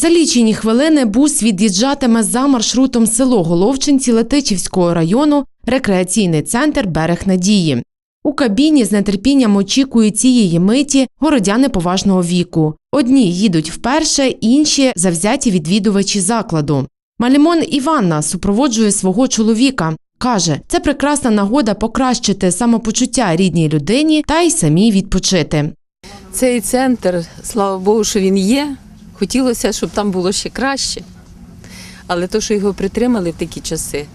За лічені хвилини бус від'їжджатиме за маршрутом село Головчинці Летичівського району, рекреаційний центр Берег Надії. У кабіні з нетерпінням очікують цієї миті городяни поважного віку. Одні їдуть вперше, інші завзяті відвідувачі закладу. Малімон Іванна супроводжує свого чоловіка. Каже, це прекрасна нагода покращити самопочуття рідній людині та й самій відпочити. Цей центр, слава Богу, що він є. Хотілося, щоб там було ще краще. Але то, що його притримали в такі часи,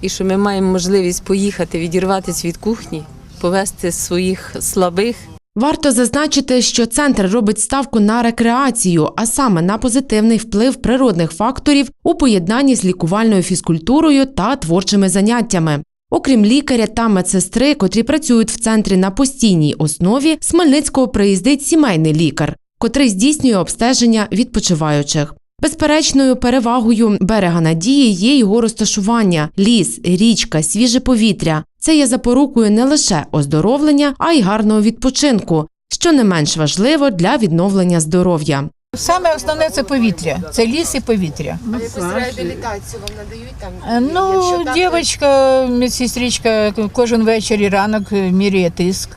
і що ми маємо можливість поїхати, відірватися від кухні, повезти своїх слабих, Варто зазначити, що центр робить ставку на рекреацію, а саме на позитивний вплив природних факторів у поєднанні з лікувальною фізкультурою та творчими заняттями. Окрім лікаря та медсестри, котрі працюють в центрі на постійній основі, з Хмельницького приїздить сімейний лікар, котрий здійснює обстеження відпочиваючих. Безперечною перевагою берега надії є його розташування: ліс, річка, свіже повітря. Це є запорукою не лише оздоровлення, а й гарного відпочинку, що не менш важливо для відновлення здоров'я. Саме основне це повітря, це ліс і повітря. Якусь реабілітацію вам надають там? Е, Ну, дівчинка, медсестричка кожен вечір і ранок е, міряє тиск.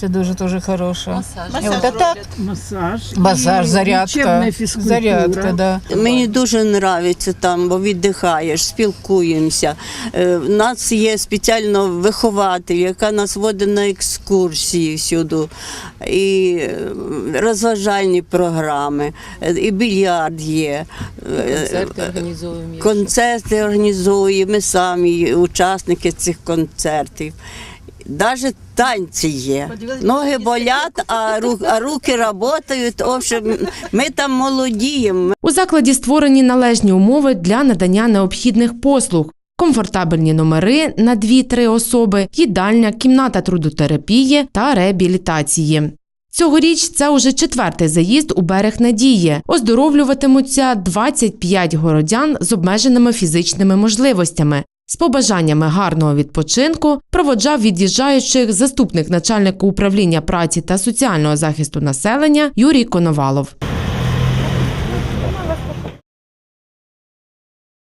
Це дуже дуже хороше. масаж. От а так, Масаж, базар, і зарядка. Зарядка, да. Мені дуже подобається там, бо віддихаєш, спілкуємося. Е, В нас є спеціально вихователь, яка нас водить на екскурсії всюди, і е, розважальні програми, е, і більярд є. е, Концерти організовуємо. є. Концерти організуємо, ми самі учасники цих концертів. Навіть танці є. Ноги болять, а, ру- а руки працюють. В общем, ми там молодіємо. У закладі створені належні умови для надання необхідних послуг. Комфортабельні номери на 2-3 особи, їдальня, кімната трудотерапії та реабілітації. Цьогоріч це уже четвертий заїзд у берег надії. Оздоровлюватимуться 25 городян з обмеженими фізичними можливостями. З побажаннями гарного відпочинку проводжав від'їжджаючих заступник начальника управління праці та соціального захисту населення Юрій Коновалов.